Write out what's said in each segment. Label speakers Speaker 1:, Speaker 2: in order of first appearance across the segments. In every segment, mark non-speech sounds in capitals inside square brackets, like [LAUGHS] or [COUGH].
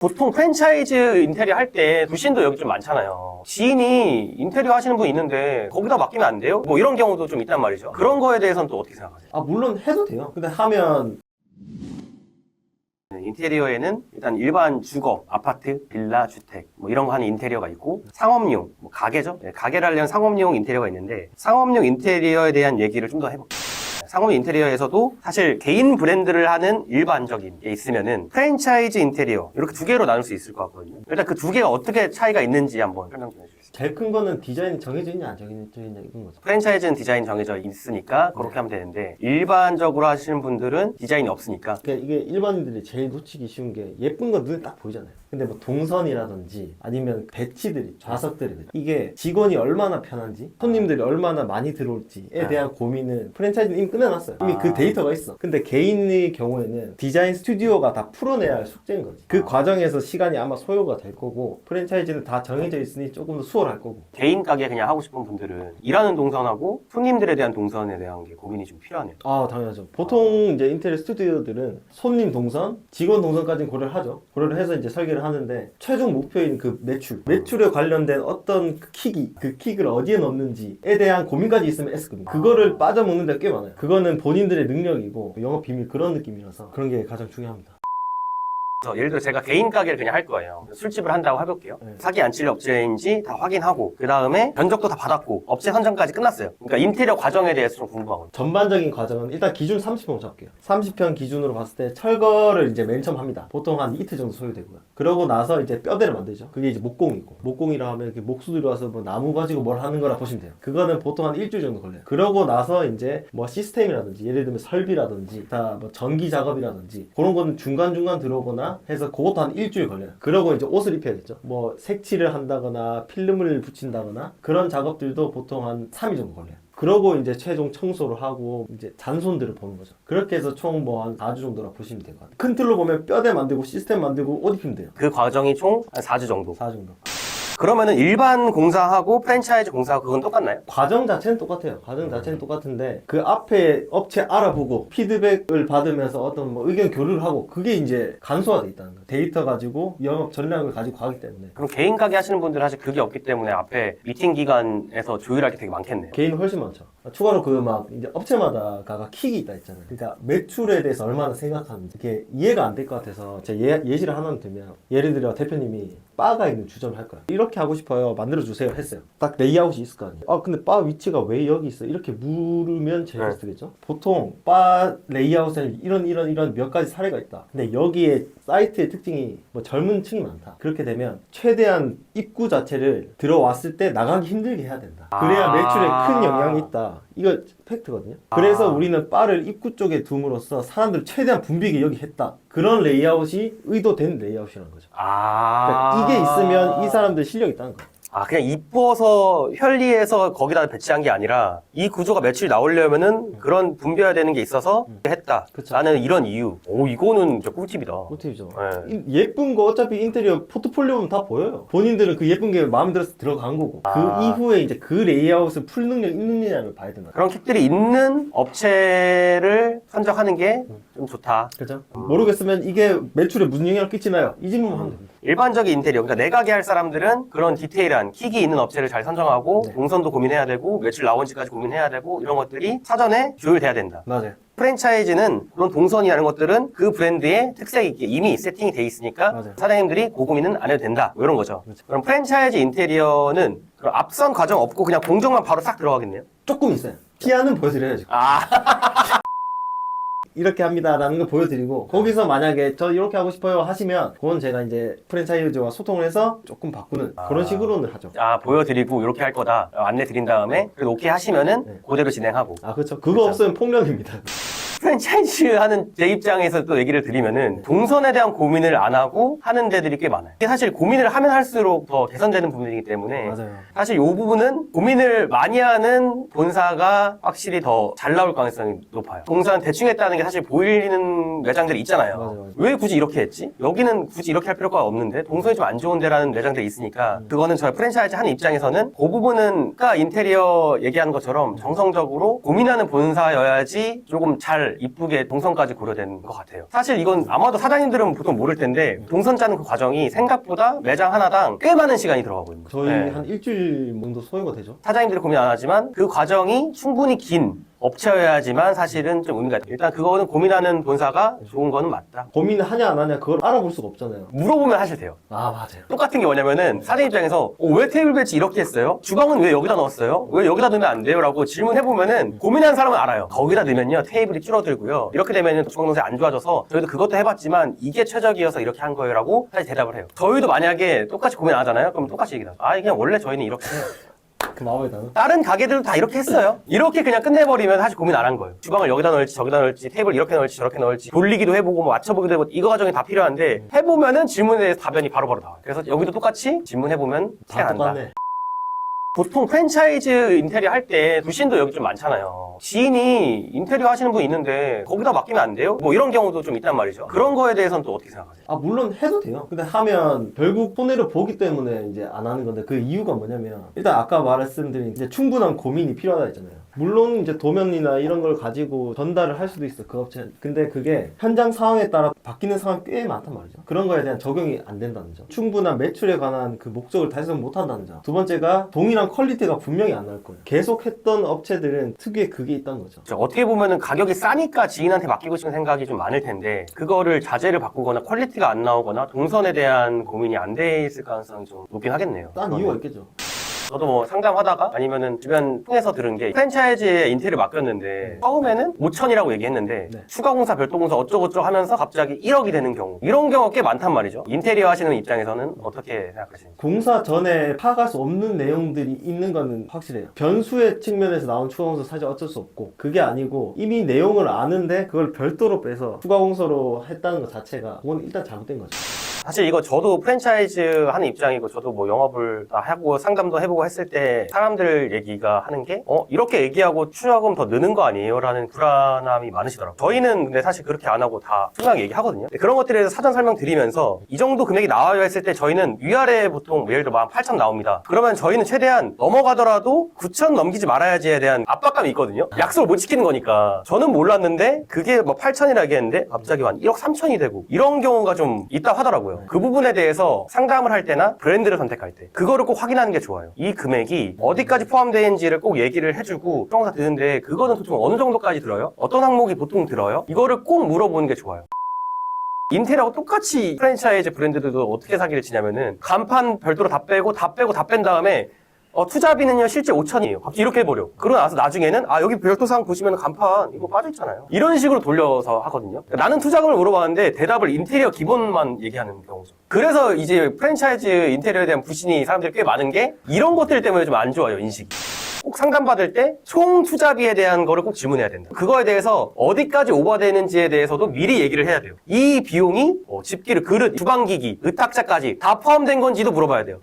Speaker 1: 보통 프랜차이즈 인테리어 할 때 불신도 여기 좀 많잖아요. 지인이 인테리어 하시는 분 있는데 거기다 맡기면 안 돼요? 뭐 이런 경우도 좀 있단 말이죠. 그런 거에 대해서는 또 어떻게 생각하세요?
Speaker 2: 아 물론 해도 돼요. 근데 하면
Speaker 1: 네, 인테리어에는 일단 일반 주거, 아파트, 빌라, 주택 뭐 이런 거 하는 인테리어가 있고 상업용, 뭐 가게죠. 네, 가게를 하려는 상업용 인테리어가 있는데 상업용 인테리어에 대한 얘기를 좀 더 해볼게요. 상업 인테리어에서도 사실 개인 브랜드를 하는 일반적인 게 있으면은 프랜차이즈 인테리어 이렇게 두 개로 나눌 수 있을 것 같거든요. 일단 그 두 개가 어떻게 차이가 있는지 한번 설명 좀 해주세요.
Speaker 2: 제일 큰 거는 디자인이 정해져 있냐 안 정해져 있냐 이건 거죠.
Speaker 1: 프랜차이즈는 디자인 정해져 있으니까 그렇게 하면 되는데 일반적으로 하시는 분들은 디자인이 없으니까
Speaker 2: 그러니까 이게 일반인들이 제일 놓치기 쉬운 게 예쁜 건 눈에 딱 보이잖아요. 근데 뭐 동선이라든지 아니면 배치들이 좌석들이 이게 직원이 얼마나 편한지 손님들이 얼마나 많이 들어올지에 대한 고민은 프랜차이즈는 이미 끝내놨어요. 이미
Speaker 1: 아.
Speaker 2: 그 데이터가 있어. 근데 개인의 경우에는 디자인 스튜디오가 다 풀어내야 할 숙제인 거지. 그
Speaker 1: 아.
Speaker 2: 과정에서 시간이 아마 소요가 될 거고 프랜차이즈는 다 정해져 있으니 조금 더 수월할 거고.
Speaker 1: 개인 가게 그냥 하고 싶은 분들은 일하는 동선하고 손님들에 대한 동선에 대한 게 고민이 좀 필요하네요.
Speaker 2: 아 당연하죠. 보통 이제 인테리어 스튜디오들은 손님 동선, 직원 동선까지는 고려를 하죠. 고려를 해서 이제 설계를 하는데 최종 목표인 그 매출, 매출에 관련된 어떤 그 킥이 그 킥을 어디에 넣는지에 대한 고민까지 있으면 S급입니다. 그거를 빠져먹는 데가 꽤 많아요. 그거는 본인들의 능력이고 영업 비밀 그런 느낌이라서 그런 게 가장 중요합니다.
Speaker 1: 그래서 예를 들어 제가 개인 가게를 그냥 할 거예요. 술집을 한다고 해볼게요.
Speaker 2: 네.
Speaker 1: 사기 안 칠 업체인지 다 확인하고 그 다음에 견적도 다 받았고 업체 선정까지 끝났어요. 그러니까 인테리어 과정에 대해서 좀 궁금하거든요.
Speaker 2: 전반적인 과정은 일단 기준 30평 잡게요. 30평 기준으로 봤을 때 철거를 이제 맨 처음 합니다. 보통 한 이틀 정도 소요되고요. 그러고 나서 이제 뼈대를 만들죠. 그게 이제 목공이고 목공이라 하면 이렇게 목수들이 와서 뭐 나무 가지고 뭘 하는 거라 보시면 돼요. 그거는 보통 한 일주일 정도 걸려요. 그러고 나서 이제 뭐 시스템이라든지 예를 들면 설비라든지 다 뭐 전기 작업이라든지 그런 거는 중간중간 들어오거나 해서 그것도 한 일주일 걸려요. 그러고 이제 옷을 입혀야겠죠. 뭐 색칠을 한다거나 필름을 붙인다거나 그런 작업들도 보통 한 3일 정도 걸려요. 그러고 이제 최종 청소를 하고 이제 잔손들을 보는 거죠. 그렇게 해서 총 뭐 한 4주 정도라 보시면 될 것 같아요. 큰 틀로 보면 뼈대 만들고 시스템 만들고 옷 입히면 돼요.
Speaker 1: 그 과정이 총 한 4주 정도.
Speaker 2: 4주 정도.
Speaker 1: 그러면은 일반 공사하고 프랜차이즈 공사하고 그건 똑같나요?
Speaker 2: 과정 자체는 똑같아요. 과정 자체는 똑같은데 그 앞에 업체 알아보고 피드백을 받으면서 어떤 뭐 의견 교류를 하고 그게 이제 간소화돼 있다는 거예요. 데이터 가지고 영업 전략을 가지고 가기 때문에
Speaker 1: 그럼 개인 가게 하시는 분들은 사실 그게 없기 때문에 앞에 미팅 기간에서 조율할 게 되게 많겠네요.
Speaker 2: 개인은 훨씬 많죠. 추가로 그 막 이제 업체마다가 킥이 있다 있잖아요. 그러니까 매출에 대해서 얼마나 생각하는지 이게 이해가 안 될 것 같아서 제가 예, 예시를 하나 들면 예를 들어 대표님이 바가 있는 주점을 할 거야. 이렇게 하고 싶어요. 만들어 주세요. 했어요. 딱 레이아웃이 있을 거 아니에요. 아 근데 바 위치가 왜 여기 있어? 이렇게 물으면 제일
Speaker 1: 네.
Speaker 2: 쓰겠죠. 보통 바 레이아웃에는 이런 이런 이런 몇 가지 사례가 있다. 근데 여기에 사이트의 특징이 뭐 젊은 층이 많다. 그렇게 되면 최대한 입구 자체를 들어왔을 때 나가기 힘들게 해야 된다. 그래야
Speaker 1: 아.
Speaker 2: 매출에 큰 영향이 있다. 이거 팩트거든요. 그래서
Speaker 1: 아.
Speaker 2: 우리는 바를 입구 쪽에 둠으로써 사람들 최대한 붐비게 여기 했다. 그런 레이아웃이 의도된 레이아웃이라는 거죠.
Speaker 1: 아.
Speaker 2: 그러니까 이게 있으면 이 사람들 실력이 있다는 거예요.
Speaker 1: 아, 그냥 이뻐서 편리해서 거기다 배치한 게 아니라 이 구조가 매출이 나오려면은 그런 분배해야 되는 게 있어서 했다.
Speaker 2: 그쵸.
Speaker 1: 나는 이런 이유. 오, 이거는 진짜 꿀팁이다.
Speaker 2: 꿀팁이죠.
Speaker 1: 네.
Speaker 2: 이- 예쁜 거 어차피 인테리어 포트폴리오 보면 다 보여요. 본인들은 그 예쁜 게 마음에 들어서 들어간 거고 그
Speaker 1: 아.
Speaker 2: 이후에 이제 그 레이아웃을 풀 능력 있느냐를 봐야 된다.
Speaker 1: 그런 킥들이 있는 업체를 선정하는 게 좀 좋다.
Speaker 2: 그죠? 모르겠으면 이게 매출에 무슨 영향을 끼치나요? 이 질문만 하면 됩니다.
Speaker 1: 일반적인 인테리어, 그러니까 내 가게 할 사람들은 그런 디테일한 킥이 있는 업체를 잘 선정하고
Speaker 2: 네.
Speaker 1: 동선도 고민해야 되고 매출 나온지까지 고민해야 되고 이런 것들이 사전에 조율돼야 된다.
Speaker 2: 맞아요.
Speaker 1: 프랜차이즈는 그런 동선이라는 것들은 그 브랜드의 특색이 있게 이미 세팅이 돼 있으니까
Speaker 2: 맞아요.
Speaker 1: 사장님들이 그 고민은 안 해도 된다. 뭐 이런 거죠.
Speaker 2: 그렇죠.
Speaker 1: 그럼 프랜차이즈 인테리어는 그럼 앞선 과정 없고 그냥 공정만 바로 싹 들어가겠네요.
Speaker 2: 조금 있어요. 피아는 보여드려야죠.
Speaker 1: 아, [LAUGHS]
Speaker 2: 이렇게 합니다라는 걸 보여드리고 거기서 만약에 저 이렇게 하고 싶어요 하시면 그건 제가 이제 프랜차이즈와 소통을 해서 조금 바꾸는
Speaker 1: 아.
Speaker 2: 그런 식으로는 하죠.
Speaker 1: 아 보여드리고 이렇게 할 거다 안내 드린 다음에 그래도 오케이 하시면은
Speaker 2: 네.
Speaker 1: 그대로 진행하고
Speaker 2: 아 그렇죠. 그거
Speaker 1: 그렇죠.
Speaker 2: 없으면 폭력입니다.
Speaker 1: 프랜차이즈 하는 제 입장에서 또 얘기를 드리면은 동선에 대한 고민을 안 하고 하는 데들이 꽤 많아요. 이게 사실 고민을 하면 할수록 더 개선되는 부분이기 때문에
Speaker 2: 맞아요.
Speaker 1: 사실 이 부분은 고민을 많이 하는 본사가 확실히 더 잘 나올 가능성이 높아요. 동선 대충 했다는 게 사실 보이는 매장들이 있잖아요.
Speaker 2: 맞아요, 맞아요.
Speaker 1: 왜 굳이 이렇게 했지? 여기는 굳이 이렇게 할 필요가 없는데 동선이 좀 안 좋은 데라는 매장들이 있으니까
Speaker 2: 음.
Speaker 1: 그거는 저희 프랜차이즈 하는 입장에서는 그 부분은 아까 인테리어 얘기하는 것처럼 정성적으로 고민하는 본사여야지 조금 잘 정말 이쁘게 동선까지 고려된 것 같아요. 사실 이건 아마도 사장님들은 보통 모를 텐데 동선 짜는 그 과정이 생각보다 매장 하나당 꽤 많은 시간이 들어가거든요.
Speaker 2: 저희
Speaker 1: 네.
Speaker 2: 한 일주일 정도 소요가 되죠.
Speaker 1: 사장님들이 고민 안 하지만 그 과정이 충분히 긴 업체여야지만 사실은 좀 의미가 있다. 일단 그거는 고민하는 본사가 좋은 거는 맞다.
Speaker 2: 고민하냐 안 하냐 그걸 알아볼 수가 없잖아요.
Speaker 1: 물어보면 사실 돼요.
Speaker 2: 아 맞아요.
Speaker 1: 똑같은 게 뭐냐면은 사장님 입장에서 어, 왜 테이블 배치 이렇게 했어요? 주방은 왜 여기다 넣었어요? 왜 여기다 넣으면 안 돼요? 라고 질문해보면은 고민하는 사람은 알아요. 거기다 넣으면요 테이블이 줄어들고요. 이렇게 되면은 주방 동선이 안 좋아져서 저희도 그것도 해봤지만 이게 최적이어서 이렇게 한 거예요 라고 사실 대답을 해요. 저희도 만약에 똑같이 고민 안 하잖아요? 그럼 똑같이 얘기하죠. 아 그냥 원래 저희는 이렇게 해요. [LAUGHS]
Speaker 2: 그 마음의 단어.
Speaker 1: 다른 가게들도 다 이렇게 했어요. 이렇게 그냥 끝내버리면 사실 고민 안 한 거예요. 주방을 여기다 넣을지 저기다 넣을지 테이블 이렇게 넣을지 저렇게 넣을지 돌리기도 해보고 뭐 맞춰보기도 해보고 이거 과정이 다 필요한데 해보면은 질문에 대해서 답변이 바로바로 나와요. 그래서 여기도 똑같이 질문해보면
Speaker 2: 다
Speaker 1: 난다.
Speaker 2: 똑같네.
Speaker 1: 보통 프랜차이즈 인테리어 할때 부신도 여기 좀 많잖아요. 지인이 인테리어 하시는 분 있는데 거기다 맡기면 안 돼요? 뭐 이런 경우도 좀 있단 말이죠. 그런 거에 대해서는 또 어떻게 생각하세요?
Speaker 2: 아 물론 해도 돼요. 근데 하면 결국 손해를 보기 때문에 이제 안 하는 건데 그 이유가 뭐냐면 일단 아까 말씀드린 이제 충분한 고민이 필요하다 했잖아요. 물론 이제 도면이나 이런 걸 가지고 전달을 할 수도 있어 그 업체. 근데 그게 현장 상황에 따라 바뀌는 상황이 꽤 많단 말이죠. 그런 거에 대한 적용이 안 된다는 점. 충분한 매출에 관한 그 목적을 달성 못 한다는 점. 두 번째가 동일한 퀄리티가 분명히 안 나올 거예요. 계속 했던 업체들은 특유의 그게 있다는 거죠.
Speaker 1: 저 어떻게 보면은 가격이 싸니까 지인한테 맡기고 싶은 생각이 좀 많을 텐데 그거를 자재를 바꾸거나 퀄리티가 안 나오거나 동선에 대한 고민이 안 돼 있을 가능성이 좀 높긴 하겠네요.
Speaker 2: 딴 이유가 있겠죠.
Speaker 1: 저도 뭐 상담하다가 아니면은 주변 통해서 들은 게 프랜차이즈에 인테리어 맡겼는데 처음에는 5천이라고 얘기했는데
Speaker 2: 네.
Speaker 1: 추가 공사 별도 공사 어쩌고저쩌고 하면서 갑자기 1억이 되는 경우 이런 경우가 꽤 많단 말이죠. 인테리어 하시는 입장에서는 어떻게 생각하시는지.
Speaker 2: 공사 전에 파악할 수 없는 내용들이 있는 거는 확실해요. 변수의 측면에서 나온 추가 공사 사실 어쩔 수 없고 그게 아니고 이미 내용을 아는데 그걸 별도로 빼서 추가 공사로 했다는 것 자체가 그건 일단 잘못된 거죠.
Speaker 1: 사실 이거 저도 프랜차이즈 하는 입장이고 저도 뭐 영업을 다 하고 상담도 해보고 했을 때 사람들 얘기가 하는 게 어, 이렇게 얘기하고 추가금 더 느는 거 아니에요? 라는 불안함이 많으시더라고요. 저희는 근데 사실 그렇게 안 하고 다 투명하게 얘기하거든요. 그런 것들에 대해서 사전 설명 드리면서 이 정도 금액이 나와요 했을 때 저희는 위아래 보통 예를 들어 18,000 나옵니다. 그러면 저희는 최대한 넘어가더라도 9,000 넘기지 말아야지에 대한 압박감이 있거든요. 약속을 못 지키는 거니까. 저는 몰랐는데 그게 뭐 8,000이라 얘기했는데 갑자기 한 1억 3천이 되고 이런 경우가 좀 있다 하더라고요. 그 부분에 대해서 상담을 할 때나 브랜드를 선택할 때 그거를 꼭 확인하는 게 좋아요. 이 금액이 어디까지 포함되어 있는지를 꼭 얘기를 해주고 평사 드는데 그거는 보통 어느 정도까지 들어요? 어떤 항목이 보통 들어요? 이거를 꼭 물어보는 게 좋아요. 인테리어하고 똑같이 프랜차이즈 브랜드들도 어떻게 사기를 치냐면은 간판 별도로 다 빼고 다 빼고 다 뺀 다음에 어, 투자비는요 실제 5천이에요. 갑자기 이렇게 해버려. 그러고 나서 나중에는 아 여기 별도상 보시면 간판 이거 빠져있잖아요. 이런 식으로 돌려서 하거든요. 그러니까 나는 투자금을 물어봤는데 대답을 인테리어 기본만 얘기하는 경우죠. 그래서 이제 프랜차이즈 인테리어에 대한 불신이 사람들이 꽤 많은 게 이런 것들 때문에 좀 안 좋아요 인식이. 꼭 상담받을 때 총 투자비에 대한 거를 꼭 질문해야 된다. 그거에 대해서 어디까지 오버되는지에 대해서도 미리 얘기를 해야 돼요. 이 비용이 뭐 집기를 그릇, 주방기기, 의탁자까지 다 포함된 건지도 물어봐야 돼요.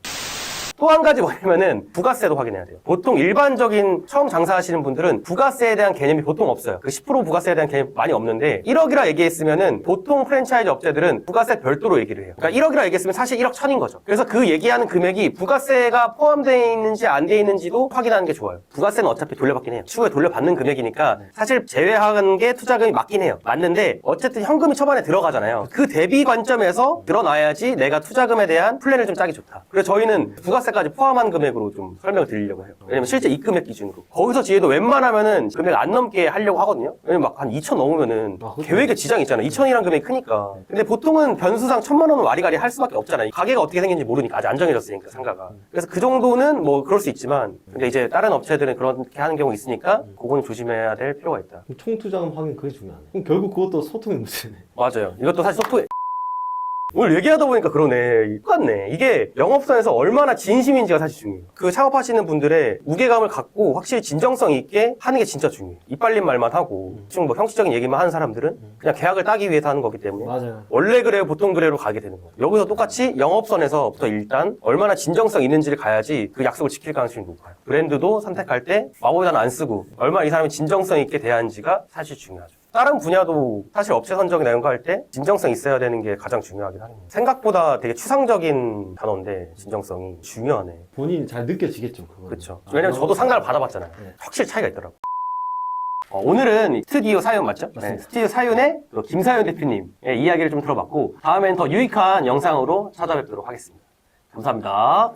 Speaker 1: 또 한 가지 뭐냐면은 부가세도 확인해야 돼요. 보통 일반적인 처음 장사하시는 분들은 부가세에 대한 개념이 보통 없어요. 그 10% 부가세에 대한 개념이 많이 없는데 1억이라 얘기했으면은 보통 프랜차이즈 업체들은 부가세 별도로 얘기를 해요. 그러니까 1억이라 얘기했으면 사실 1억 천인 거죠. 그래서 그 얘기하는 금액이 부가세가 포함되어 있는지 안 되어 있는지도 확인하는 게 좋아요. 부가세는 어차피 돌려받긴 해요. 추후에 돌려받는 금액이니까 사실 제외한 게 투자금이 맞긴 해요. 맞는데 어쨌든 현금이 초반에 들어가잖아요. 그 대비 관점에서 드러나야지 내가 투자금에 대한 플랜을 좀 짜기 좋다. 그래서 저희는 부가세 까지 포함한 금액으로 좀 설명을 드리려고 해요. 왜냐면 실제 이 금액 기준으로. 거기서 지혜도 웬만하면은 금액 안 넘게 하려고 하거든요. 왜냐면 막 한 2천 넘으면은
Speaker 2: 아, 그렇죠.
Speaker 1: 계획에 지장이 있잖아요. 2천이란 금액이 크니까. 근데 보통은 변수상 천만 원은 와리가리 할 수밖에 없잖아요. 가게가 어떻게 생긴지 모르니까 아직 안 정해졌으니까 상가가. 그래서 그 정도는 뭐 그럴 수 있지만 근데 이제 다른 업체들은 그렇게 하는 경우 있으니까 그거는 조심해야 될 필요가 있다.
Speaker 2: 총 투자금 확인 그게 중요하네. 그럼 결국 그것도 소통의 문제네.
Speaker 1: 맞아요. 이것도 사실 소프트 오늘 얘기하다 보니까 그러네. 똑같네. 이게 영업선에서 얼마나 진심인지가 사실 중요해요. 그 창업하시는 분들의 무게감을 갖고 확실히 진정성 있게 하는 게 진짜 중요해요. 이빨린 말만 하고, 지금 뭐 형식적인 얘기만 하는 사람들은 그냥 계약을 따기 위해서 하는 거기 때문에
Speaker 2: 맞아요.
Speaker 1: 원래 그래요, 보통 그래로 가게 되는 거예요. 여기서 똑같이 영업선에서부터 일단 얼마나 진정성 있는지를 가야지 그 약속을 지킬 가능성이 높아요. 브랜드도 선택할 때 마법의 단어 안 쓰고 얼마나 이 사람이 진정성 있게 대하는지가 사실 중요하죠. 다른 분야도 사실 업체 선정이나 이런 거 할 때 진정성 있어야 되는 게 가장 중요하긴 하네요. 생각보다 되게 추상적인 단어인데 진정성이 중요하네.
Speaker 2: 본인이 잘 느껴지겠죠, 그거.
Speaker 1: 그렇죠. 왜냐면 저도 상가를 받아봤잖아요.
Speaker 2: 네.
Speaker 1: 확실히 차이가 있더라고. 어, 오늘은 스튜디오 사연 맞죠?
Speaker 2: 맞습니다.
Speaker 1: 네, 스튜디오 사연의 그 김사연 대표님의 이야기를 좀 들어봤고 다음엔 더 유익한 영상으로 찾아뵙도록 하겠습니다. 감사합니다.